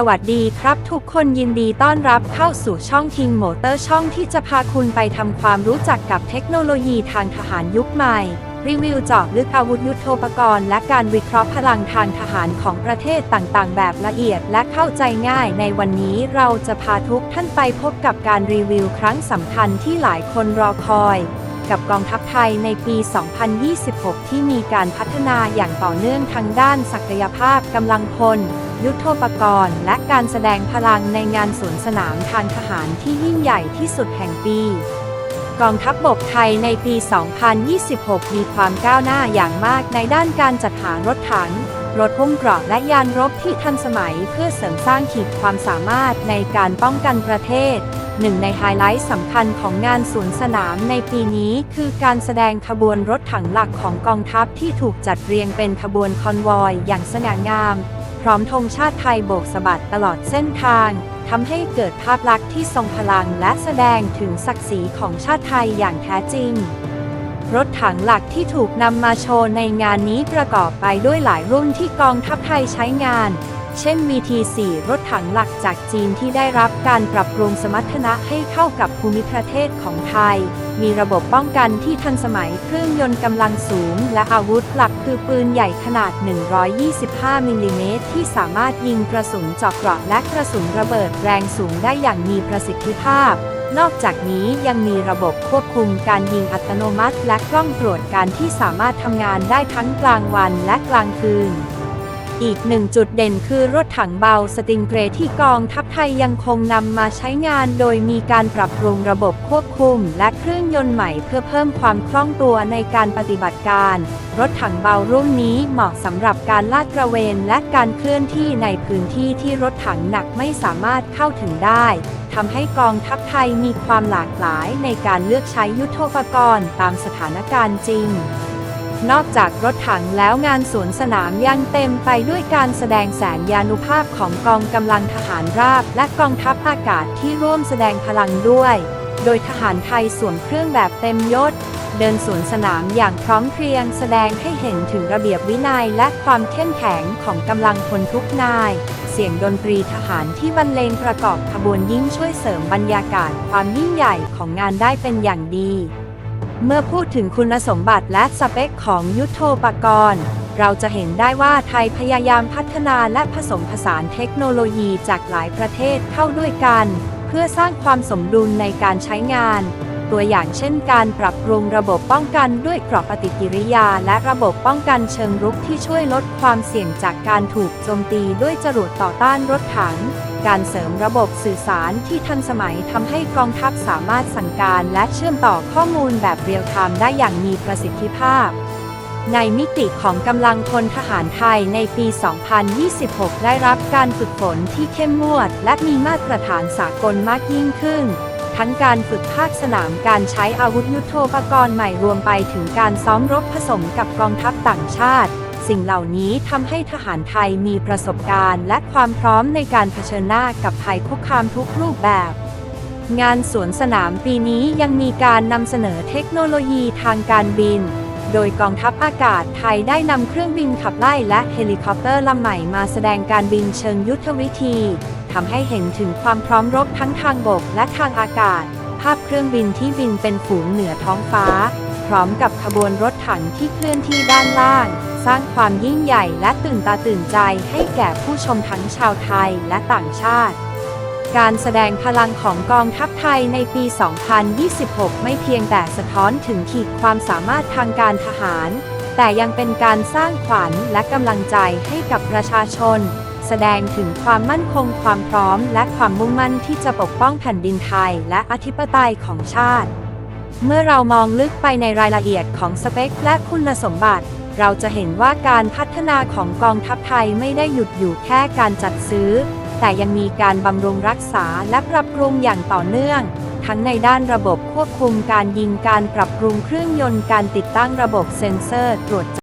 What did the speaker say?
สวัสดีครับทุกคนยินดีต้อนรับเข้าสู่ช่องทิงโมเตอร์ช่องที่จะพาคุณไปทำความรู้จักกับเทคโนโลยีทางทหารยุคใหม่ รีวิวเจาะลึกอาวุธยุโทโธปกรณ์ และการวิเคราะห์พลังทางทหารของประเทศต่างๆ แบบละเอียดและเข้าใจง่าย ในวันนี้เราจะพาทุกท่านไปพบกับการรีวิวครั้งสำคัญที่หลายคนรอคอยกับกองทัพไทยในปี 2026 ที่มีการพัฒนาอย่างต่อเนื่องทางด้านศักยภาพกำลังพล ยุทโธปกรณ์และการแสดงพลังในงานสวนสนามทางทหารที่ยิ่งใหญ่ที่สุดแห่งปี กองทัพบบกไทยในปี 2026 มีความก้าวหน้าอย่างมากในด้านการจัดหารถถัง รถหุ้มเกราะและยานรบที่ทันสมัยเพื่อเสริมสร้างขีดความสามารถในการป้องกันประเทศหนึ่งในไฮไลท์สำคัญของงานสวนสนามในปีนี้คือการแสดงขบวนรถถังหลักของกองทัพที่ถูกจัดเรียงเป็นขบวนคอนวอยอย่างสง่างาม ร้อมธงชาติไทยโบกสะบัดตลอดเส้นทางทำให้เกิดภาพลักษณ์ที่ทรงพลังและแสดงถึงศักดิ์ศรีของชาติไทยอย่างแท้จริง รถถังหลักที่ถูกนำมาโชว์ในงานนี้ประกอบไปด้วยหลายรุ่นที่กองทัพไทยใช้งาน เช่น VT4 รถถังหลักจากจีนที่ได้รับการปรับปรุงสมรรถนะให้เข้ากับภูมิประเทศของไทย มีระบบป้องกันที่ทันสมัยเครื่องยนต์กำลังสูง และอาวุธหลักคือปืนใหญ่ขนาด 125 มิลลิเมตรที่สามารถยิงกระสุนเจาะเกราะและกระสุนระเบิดแรงสูงได้อย่างมีประสิทธิภาพ นอกจากนี้ยังมีระบบควบคุมการยิงอัตโนมัติ และกล้องตรวจการที่สามารถทำงานได้ทั้งกลางวันและกลางคืน อีกหนึ่งจุดเด่นคือรถถังเบาสติงเกรที่กองทัพไทยยังคงนำมาใช้งานโดยมีการปรับปรุงระบบควบคุม และเครื่องยนต์ใหม่เพื่อเพิ่มความคล่องตัวในการปฏิบัติการ รถถังเบารุ่นนี้เหมาะสำหรับการลาดตระเวนและการเคลื่อนที่ในพื้นที่ที่รถถังหนักไม่สามารถเข้าถึงได้ทำให้กองทัพไทยมีความหลากหลายในการเลือกใช้ยุทโธปกรณ์ตามสถานการณ์จริง นอกจากรถถังแล้วงานสวนสนามยังเต็มไปด้วยการแสดงแสนยานุภาพของกองกำลังทหารราบและกองทัพอากาศที่ร่วมแสดงพลังด้วย โดยทหารไทยสวมเครื่องแบบเต็มยศ เดินสวนสนามอย่างพร้อมเพรียงแสดงให้เห็นถึงระเบียบวินัยและความเข้มแข็งของกำลังพลทุกนาย เสียงดนตรีทหารที่บรรเลงประกอบขบวนยิ่งช่วยเสริมบรรยากาศความยิ่งใหญ่ของงานได้เป็นอย่างดี เมื่อพูดถึงคุณสมบัติและสเปคของยุทโธปกรณ์ เราจะเห็นได้ว่าไทยพยายามพัฒนาและผสมผสานเทคโนโลยีจากหลายประเทศเข้าด้วยกัน เพื่อสร้างความสมดุลในการใช้งาน ตัวอย่างเช่นการปรับปรุงระบบป้องกันด้วยกรอบปฏิกิริยา และระบบป้องกันเชิงรุกที่ช่วยลดความเสี่ยงจากการถูกโจมตีด้วยจรวดต่อต้านรถถัง การเสริมระบบสื่อสารที่ทันสมัยทำให้กองทัพสามารถสั่งการและเชื่อมต่อข้อมูลแบบเรียลไทม์ได้อย่างมีประสิทธิภาพ ในมิติของกำลังพลทหารไทยในปี 2026 ได้รับการฝึกฝนที่เข้มงวด และมีมาตรฐานสากลมากยิ่งขึ้นทั้งการฝึกภาคสนามการใช้อาวุธยุโทโธปกรณ์ใหม่รวมไปถึงการซ้อมรบผสมกับกองทัพต่างชาติ สิ่งเหล่านี้ทำให้ทหารไทยมีประสบการณ์ และความพร้อมในการเผชิญหน้ากับภัยคุกคามทุกรูปแบบ งานสวนสนามปีนี้ยังมีการนำเสนอเทคโนโลยีทางการบิน โดยกองทัพอากาศไทยได้นำเครื่องบินขับไล่และเฮลิคอปเตอร์ลำใหม่มาแสดงการบินเชิงยุทธวิธีทำให้เห็นถึงความพร้อมรบทั้งทางบกและทางอากาศ ภาพเครื่องบินที่บินเป็นฝูงเหนือท้องฟ้าพร้อมกับขบวนรถถังที่เคลื่อนที่ด้านล่าง สร้างความยิ่งใหญ่และตื่นตาตื่นใจให้แก่ผู้ชมทั้งชาวไทยและต่างชาติ การแสดงพลังของกองทัพไทยในปี 2026 ไม่เพียงแต่สะท้อนถึงขีดความสามารถทางการทหาร แต่ยังเป็นการสร้างขวัญและกำลังใจให้กับประชาชน แสดงถึงความมั่นคงความพร้อม และความมุ่งมั่นที่จะปกป้องแผ่นดินไทยและอธิปไตยของชาติเมื่อเรามองลึกไปในรายละเอียดของสเปคและคุณสมบัติ เราจะเห็นว่าการพัฒนาของกองทัพไทยไม่ได้หยุดอยู่แค่การจัดซื้อ แต่ยังมีการบำรุงรักษาและปรับปรุงอย่างต่อเนื่อง ทั้งในด้านระบบควบคุมการยิงการปรับปรุงเครื่องยนต์การติดตั้งระบบเซ็นเซอร์ตรวจ